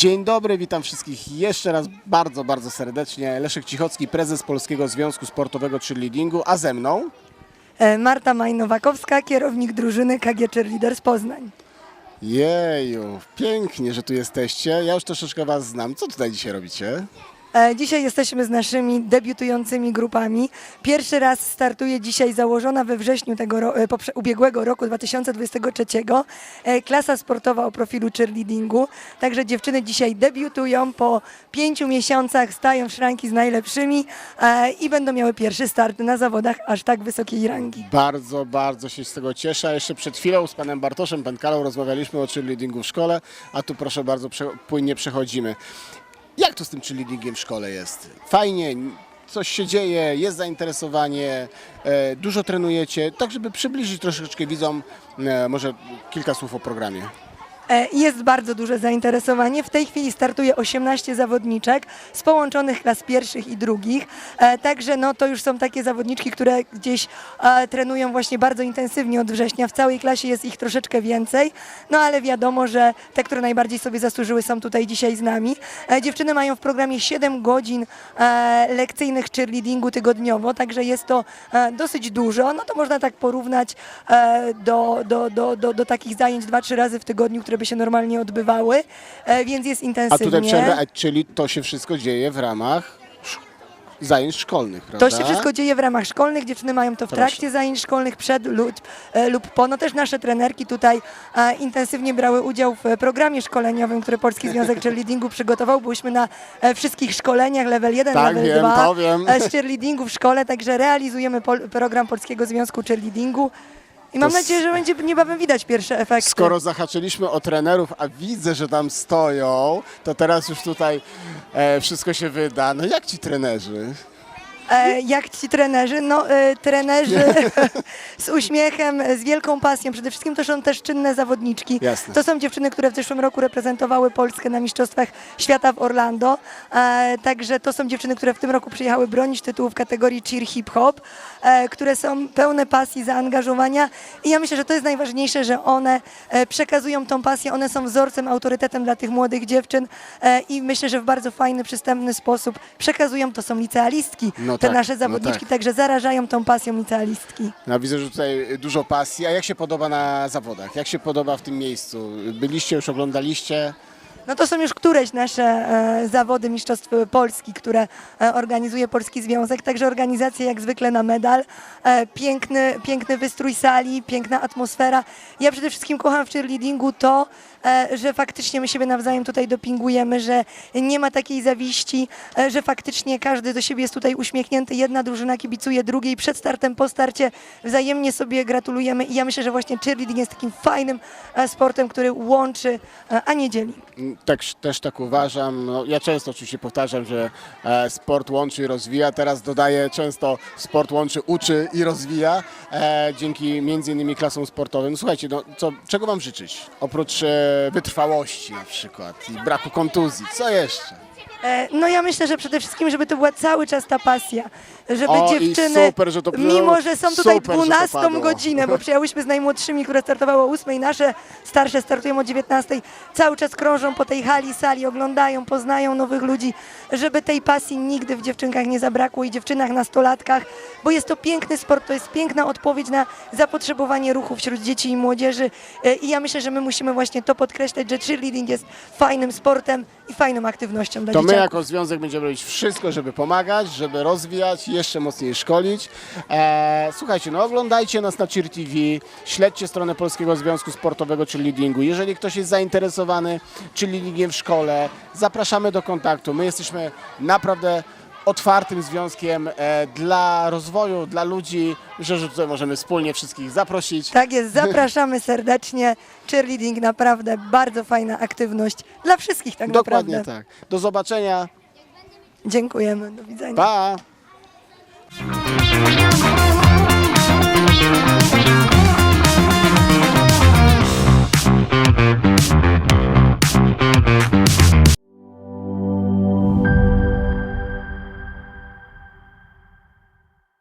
Dzień dobry, witam wszystkich jeszcze raz bardzo, bardzo serdecznie. Leszek Cichocki, prezes Polskiego Związku Sportowego Cheerleadingu, a ze mną E, Marta Majnowakowska, kierownik drużyny KG Cheerleaders Poznań. Jeju, pięknie, że tu jesteście. Ja już troszeczkę Was znam. Co tutaj dzisiaj robicie? E, Dzisiaj jesteśmy z naszymi debiutującymi grupami. Pierwszy raz startuje dzisiaj założona we wrześniu tego ro- e, ubiegłego roku 2023 e, klasa sportowa o profilu cheerleadingu. Także dziewczyny dzisiaj debiutują po pięciu miesiącach, stają w szranki z najlepszymi i będą miały pierwszy start na zawodach aż tak wysokiej rangi. Bardzo, bardzo się z tego cieszę. A Jeszcze przed chwilą z panem Bartoszem Pękalą rozmawialiśmy o cheerleadingu w szkole, a tu proszę bardzo płynnie przechodzimy. Jak to z tym cheerleadingiem w szkole jest? Fajnie, coś się dzieje, jest zainteresowanie, e, dużo trenujecie, tak żeby przybliżyć troszeczkę widzom e, może kilka słów o programie. E, Jest bardzo duże zainteresowanie. W tej chwili startuje 18 zawodniczek z połączonych klas pierwszych i drugich. E, Także no, to już są takie zawodniczki, które gdzieś e, trenują właśnie bardzo intensywnie od września. W całej klasie jest ich troszeczkę więcej. No ale wiadomo, że te, które najbardziej sobie zasłużyły są tutaj dzisiaj z nami. Dziewczyny mają w programie 7 godzin lekcyjnych cheerleadingu tygodniowo, także jest to dosyć dużo. No to można tak porównać do, do, do, do, do takich zajęć 2-3 razy w tygodniu, które by się normalnie odbywały, e, więc jest A intensywnie. tutaj przerwę, a czyli to się wszystko dzieje w ramach zajęć szkolnych, prawda? To się wszystko dzieje w ramach szkolnych, dziewczyny mają to w Proszę. trakcie zajęć szkolnych, przed lub, e, lub po. No też nasze trenerki tutaj e, intensywnie brały udział w programie szkoleniowym, który Polski Związek Cheerleadingu przygotował. Byliśmy na e, wszystkich szkoleniach, level 1, Tak, level wiem, 2 to wiem. e, z cheerleadingu w szkole, także realizujemy pol- program Polskiego Związku Cheerleadingu. I mam To s- nadzieję, że będzie niebawem widać pierwsze efekty. Skoro zahaczyliśmy o trenerów, a widzę, że tam stoją, to teraz już tutaj e, wszystko się wyda. No jak ci trenerzy? E, jak ci trenerzy? No, e, trenerzy z uśmiechem, z wielką pasją. Przede wszystkim to są też czynne zawodniczki. Jasne. To są dziewczyny, które w zeszłym roku reprezentowały Polskę na Mistrzostwach Świata w Orlando. E, także to są dziewczyny, które w tym roku przyjechały bronić tytułu w kategorii cheer hip-hop, e, które są pełne pasji, zaangażowania. I ja myślę, że to jest najważniejsze, że one e, przekazują tą pasję, one są wzorcem, autorytetem dla tych młodych dziewczyn e, i myślę, że w bardzo fajny, przystępny sposób przekazują, to są licealistki, No te tak, nasze no zawodniczki, tak. także zarażają tą pasją licealistki. No widzę, że tutaj dużo pasji. A jak się podoba na zawodach? Jak się podoba w tym miejscu? Byliście, już oglądaliście? No to są już któreś nasze e, zawody Mistrzostw Polski, które e, organizuje Polski Związek, także organizacja jak zwykle na medal, e, piękny, piękny wystrój sali, piękna atmosfera. Ja przede wszystkim kocham w cheerleadingu to, że faktycznie my siebie nawzajem tutaj dopingujemy, że nie ma takiej zawiści, że faktycznie każdy do siebie jest tutaj uśmiechnięty, jedna drużyna kibicuje drugiej, przed startem, po starcie wzajemnie sobie gratulujemy i ja myślę, że właśnie cheerleading jest takim fajnym sportem, który łączy, a nie dzieli. Tak, też tak uważam. No, ja często oczywiście powtarzam, że e, sport łączy i rozwija. Teraz dodaję często sport łączy, uczy i rozwija e, dzięki między innymi klasom sportowym. Słuchajcie, no, co, czego Wam życzyć? Oprócz e, wytrwałości na przykład i braku kontuzji. Co jeszcze? E, No ja myślę, że przede wszystkim, żeby to była cały czas ta pasja, żeby O, i dziewczyny, super, że to- mimo że są tutaj super, że to 12 padło. godzinę, bo przyjechałyśmy z najmłodszymi, które startowały o 8, nasze starsze startują o 19, cały czas krążą po tej hali, sali, oglądają, poznają nowych ludzi, żeby tej pasji nigdy w dziewczynkach nie zabrakło i dziewczynach, nastolatkach, bo jest to piękny sport, to jest piękna odpowiedź na zapotrzebowanie ruchu wśród dzieci i młodzieży E, i ja myślę, że my musimy właśnie to podkreślać, że cheerleading jest fajnym sportem i fajną aktywnością dla To my jako związek będziemy robić wszystko, żeby pomagać, żeby rozwijać, jeszcze mocniej szkolić. E, słuchajcie, no oglądajcie nas na Cheer TV, śledźcie stronę Polskiego Związku Sportowego Cheerleadingu. Jeżeli ktoś jest zainteresowany cheerleadingiem w szkole, zapraszamy do kontaktu. My jesteśmy naprawdę otwartym związkiem e, dla rozwoju, dla ludzi. Myślę, że tutaj możemy wspólnie wszystkich zaprosić. Tak jest, zapraszamy serdecznie. Cheerleading naprawdę bardzo fajna aktywność dla wszystkich tak Dokładnie naprawdę. tak. Do zobaczenia. Dziękujemy, do widzenia. Pa!